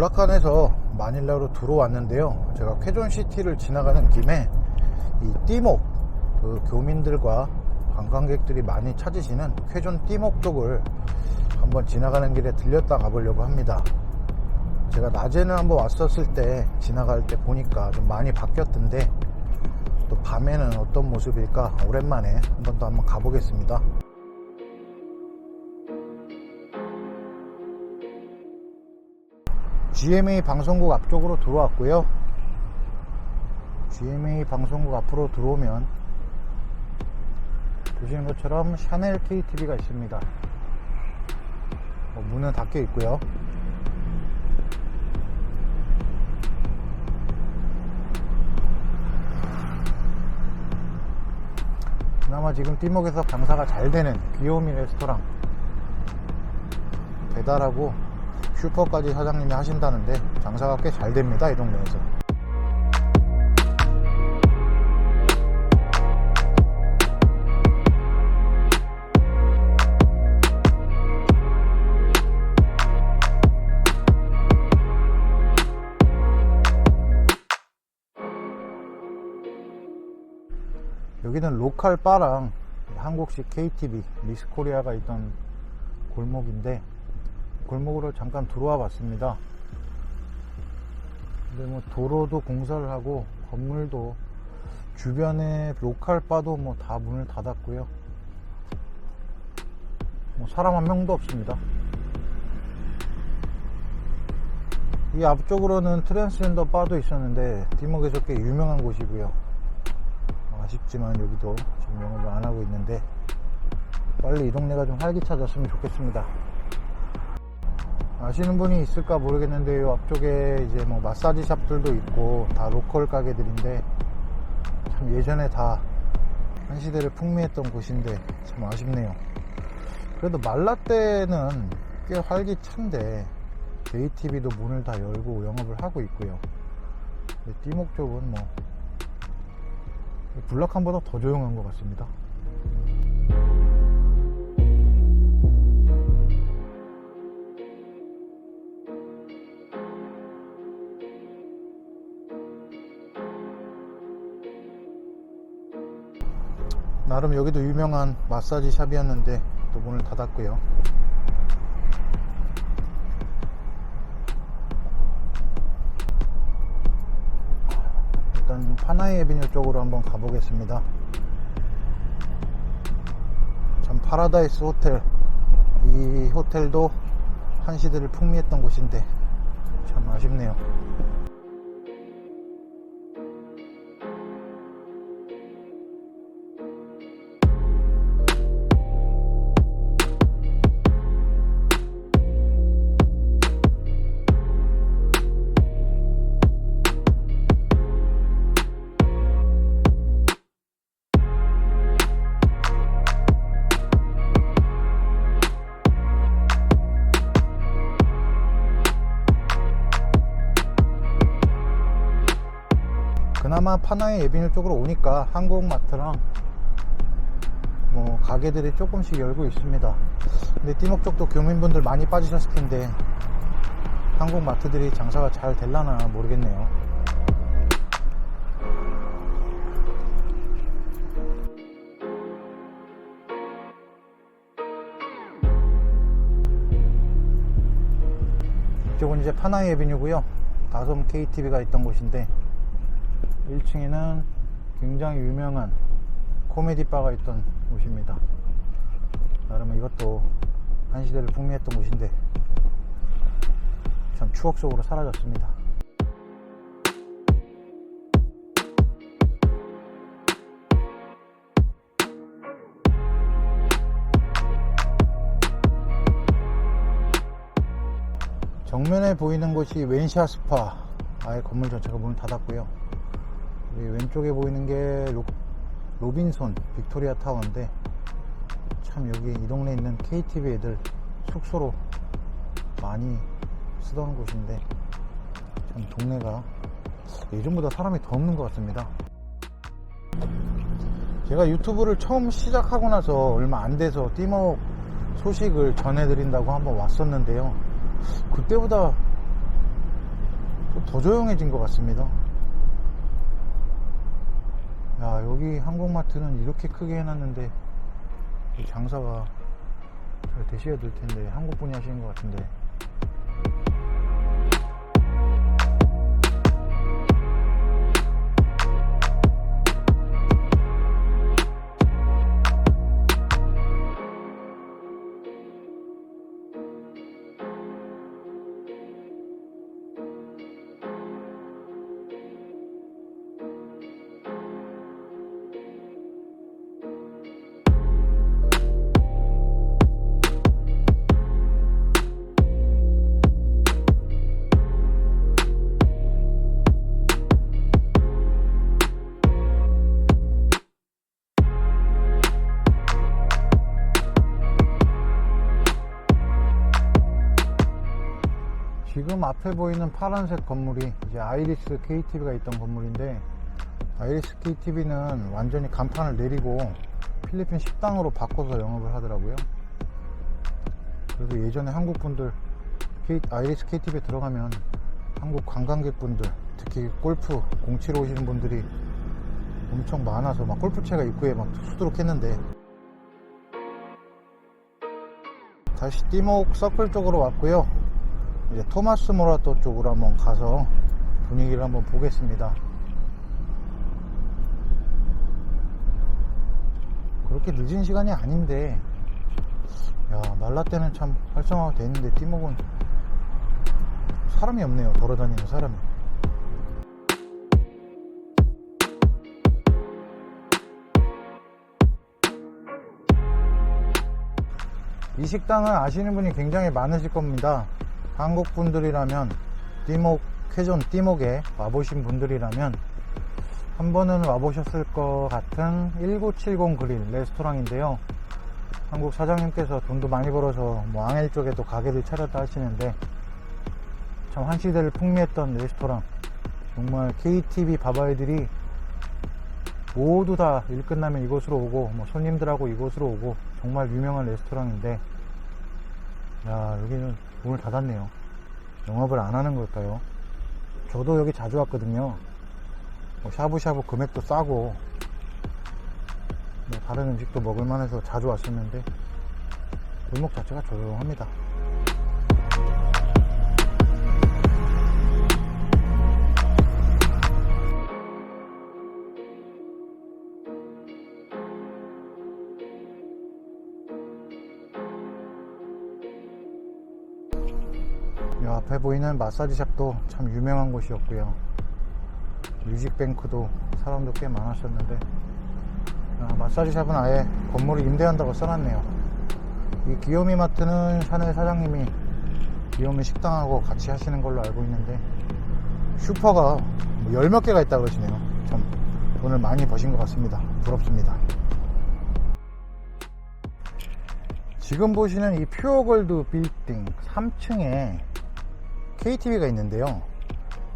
불락산에서 마닐라로 들어왔는데요. 제가 쾌존시티를 지나가는 김에 이 띠목 그 교민들과 관광객들이 많이 찾으시는 쾌존 띠목 쪽을 한번 지나가는 길에 들렸다 가보려고 합니다. 제가 낮에는 한번 왔었을 때 지나갈 때 보니까 좀 많이 바뀌었던데 또 밤에는 어떤 모습일까 오랜만에 한번더 한번 가보겠습니다. GMA 방송국 앞쪽으로 들어왔고요. GMA 방송국 앞으로 들어오면 보시는 것처럼 샤넬 KTV가 있습니다. 어, 문은 닫혀 있고요. 그나마 지금 띠목에서 장사가 잘 되는 귀요미 레스토랑 배달하고 슈퍼까지 사장님이 하신다는데 장사가 꽤 잘 됩니다 이 동네에서. 여기는 로컬 바랑 한국식 KTV 미스코리아가 있던 골목인데 골목으로 잠깐 들어와 봤습니다. 근데 뭐 도로도 공사를 하고 건물도 주변에 로컬 바도 뭐 다 문을 닫았고요. 뭐 사람 한 명도 없습니다. 이 앞쪽으로는 트랜스젠더 바도 있었는데 뒷목에서 꽤 유명한 곳이고요. 아쉽지만 여기도 지금 영업을 안 하고 있는데 빨리 이 동네가 좀 활기차졌으면 좋겠습니다. 아시는 분이 있을까 모르겠는데 요 앞쪽에 이제 뭐 마사지 샵들도 있고 다 로컬 가게들인데 참 예전에 다 한 시대를 풍미했던 곳인데 참 아쉽네요. 그래도 말라 때는 꽤 활기찬데 JTB도 문을 다 열고 영업을 하고 있고요. 띠목 쪽은 뭐 블락함보다 더 조용한 것 같습니다. 나름 여기도 유명한 마사지 샵이었는데 또 문을 닫았고요. 일단 파나이 에비뉴 쪽으로 한번 가보겠습니다. 참 파라다이스 호텔 이 호텔도 한 시대를 풍미했던 곳인데 참 아쉽네요. 그나마 파나이 에비뉴 쪽으로 오니까 한국마트랑 뭐 가게들이 조금씩 열고 있습니다. 근데 띠목 쪽도 교민분들 많이 빠지셨을 텐데 한국 마트들이 장사가 잘 될라나 모르겠네요. 이쪽은 이제 파나이 에비뉴고요. 다솜 KTV가 있던 곳인데 1층에는 굉장히 유명한 코미디 바가 있던 곳입니다. 나름 이것도 한 시대를 풍미했던 곳인데 참 추억 속으로 사라졌습니다. 정면에 보이는 곳이 웬샤 스파 아예 건물 전체가 문을 닫았고요. 이 왼쪽에 보이는 게 로, 로빈손 빅토리아 타워인데 참 여기 이 동네에 있는 KTV 애들 숙소로 많이 쓰던 곳인데 참 동네가 예전보다 사람이 더 없는 것 같습니다. 제가 유튜브를 처음 시작하고 나서 얼마 안 돼서 띠목 소식을 전해드린다고 한번 왔었는데요. 그때보다 더 조용해진 것 같습니다. 야, 여기 한국마트는 이렇게 크게 해놨는데, 이 장사가 잘 되셔야 될 텐데, 한국 분이 하시는 것 같은데. 지금 앞에 보이는 파란색 건물이 이제 아이리스 KTV가 있던 건물인데 아이리스 KTV는 완전히 간판을 내리고 필리핀 식당으로 바꿔서 영업을 하더라고요. 그래서 예전에 한국 분들 아이리스 KTV에 들어가면 한국 관광객분들 특히 골프 공 치러 오시는 분들이 엄청 많아서 막 골프채가 입구에 막 수두룩했는데 다시 띠목 서클 쪽으로 왔고요. 이제 토마스 모라토 쪽으로 한번 가서 분위기를 한번 보겠습니다. 그렇게 늦은 시간이 아닌데, 야, 말라 때는 참 활성화가 돼 있는데, 띠목은 사람이 없네요. 걸어다니는 사람이. 이 식당은 아시는 분이 굉장히 많으실 겁니다. 한국 분들이라면 띠목 쾌전 띠목에 와보신 분들이라면 한 번은 와보셨을 것 같은 1970 그릴 레스토랑인데요. 한국 사장님께서 돈도 많이 벌어서 뭐 앙헬 쪽에도 가게를 차렸다 하시는데 참 한 시대를 풍미했던 레스토랑 정말 KTV 바바이들이 모두 다 일 끝나면 이곳으로 오고 뭐 손님들하고 이곳으로 오고 정말 유명한 레스토랑인데 야 여기는 문을 닫았네요. 영업을 안 하는 걸까요? 저도 여기 자주 왔거든요. 뭐 샤브샤브 금액도 싸고 뭐 다른 음식도 먹을만 해서 자주 왔었는데 골목 자체가 조용합니다 이 앞에 보이는 마사지 샵도 참 유명한 곳이었고요. 뮤직뱅크도 사람도 꽤 많았었는데 아, 마사지 샵은 아예 건물을 임대한다고 써놨네요. 이 기요미 마트는 샤넬 사장님이 기요미 식당하고 같이 하시는 걸로 알고 있는데 슈퍼가 뭐열몇 개가 있다 그러시네요. 참 돈을 많이 버신 것 같습니다. 부럽습니다. 지금 보시는 이 퓨어골드 빌딩 3층에 KTV가 있는데요.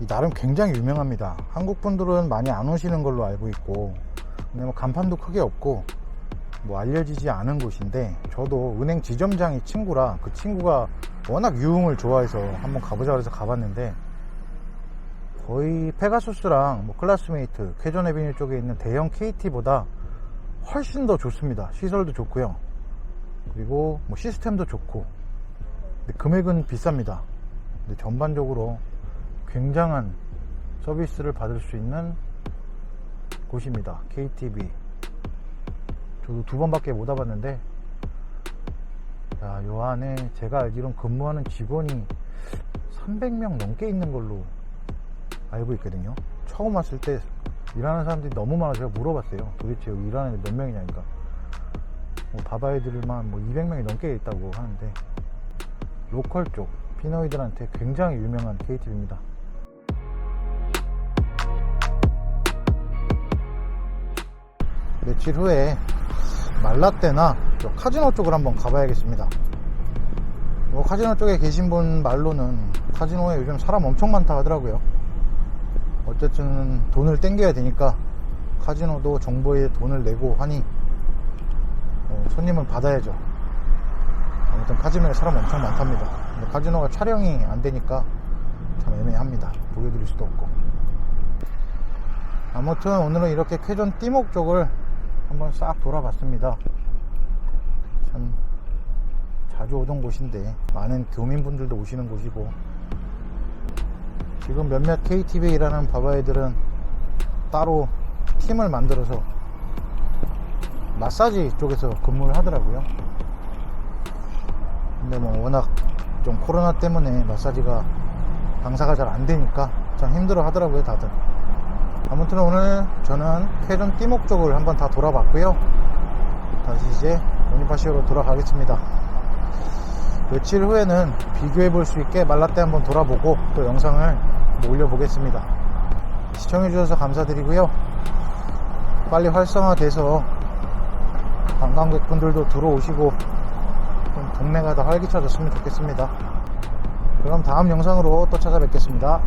이 나름 굉장히 유명합니다. 한국 분들은 많이 안 오시는 걸로 알고 있고, 근데 뭐 간판도 크게 없고, 뭐 알려지지 않은 곳인데, 저도 은행 지점장이 친구라 그 친구가 워낙 유흥을 좋아해서 한번 가보자 그래서 가봤는데, 거의 페가수스랑 뭐 클라스메이트, 쾌전 에비뉴 쪽에 있는 대형 KT보다 훨씬 더 좋습니다. 시설도 좋고요. 그리고 뭐 시스템도 좋고, 근데 금액은 비쌉니다. 근데 전반적으로 굉장한 서비스를 받을 수 있는 곳입니다. KTV. 저도 두 번밖에 못 와봤는데, 야, 요 안에 제가 알기론 근무하는 직원이 300명 넘게 있는 걸로 알고 있거든요. 처음 왔을 때 일하는 사람들이 너무 많아서 제가 물어봤어요. 도대체 여기 일하는 애들 몇 명이냐니까. 뭐 바바이들만 뭐 200명이 넘게 있다고 하는데, 로컬 쪽, 피노이들한테 굉장히 유명한 KTV입니다. 며칠 후에 말라떼나 저 카지노 쪽을 한번 가봐야겠습니다. 뭐 카지노 쪽에 계신 분 말로는 카지노에 요즘 사람 엄청 많다 하더라고요. 어쨌든 돈을 땡겨야 되니까 카지노도 정보에 돈을 내고 하니 어, 손님은 받아야죠. 아무튼 카지노에 사람 엄청 많답니다. 카지노가 촬영이 안 되니까 참 애매합니다. 보여드릴 수도 없고. 아무튼 오늘은 이렇게 쾌전 띠목 쪽을 한번 싹 돌아봤습니다. 참 자주 오던 곳인데 많은 교민분들도 오시는 곳이고 지금 몇몇 KTV에 일하는 바바이들은 따로 팀을 만들어서 마사지 쪽에서 근무를 하더라고요. 근데 뭐 워낙 좀 코로나 때문에 마사지가 장사가 잘 안 되니까 참 힘들어 하더라고요, 다들. 아무튼 오늘 저는 쾌전 띠목 쪽을 한번 다 돌아봤고요. 다시 이제 모니파시오로 돌아가겠습니다. 며칠 후에는 비교해 볼 수 있게 말라떼 한번 돌아보고 또 영상을 뭐 올려보겠습니다. 시청해 주셔서 감사드리고요. 빨리 활성화돼서 관광객분들도 들어오시고 좀 동네가 더 활기차졌으면 좋겠습니다. 그럼 다음 영상으로 또 찾아뵙겠습니다.